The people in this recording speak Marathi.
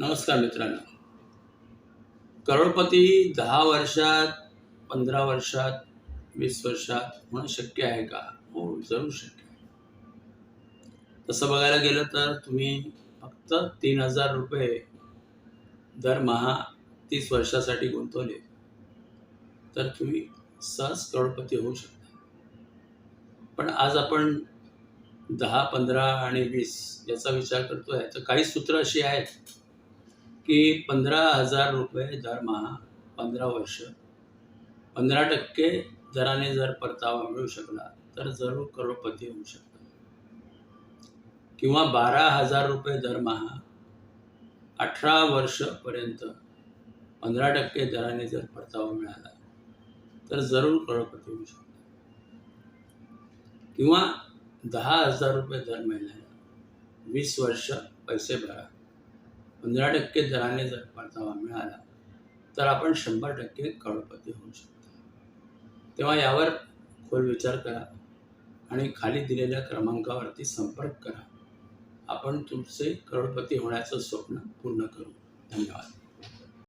नमस्कार मित्रांनो. करोडपती दहा वर्षात पंधरा वर्षात वीस वर्षात होणं शक्य आहे का? हो जरूर शक्य आहे. तसं बघायला गेलं तर तुम्ही फक्त तीन हजार रुपये दरमहा तीस वर्षासाठी गुंतवले. तर तुम्ही सहज करोडपती होऊ शकता. पण आज आपण दहा पंधरा आणि वीस याचा विचार करतोय. तर काही सूत्र अशी आहेत की पंधरा हजार रुपये दरमहा पंधरा वर्ष. पंधरा टक्के दराने जर परतावा मिळू शकला तर जरूर करोडपती होऊ शकता किंवा बारा हजार रुपये दरमहा अठरा वर्षपर्यंत पंधरा टक्के दराने जर परतावा मिळाला तर जरूर करोडपती होऊ शकता किंवा दहा हजार रुपये दर महिन्याला वीस वर्ष पैसे भरा. पंधरा टक्के दराने जर परतावा मिळाला तर आपण शंभर टक्के करोडपती होऊ शकतो. तेव्हा यावर खोल विचार करा आणि खाली दिलेल्या क्रमांकावरती संपर्क करा. आपण तुमचे करोडपती होण्याचं स्वप्न पूर्ण करू. धन्यवाद.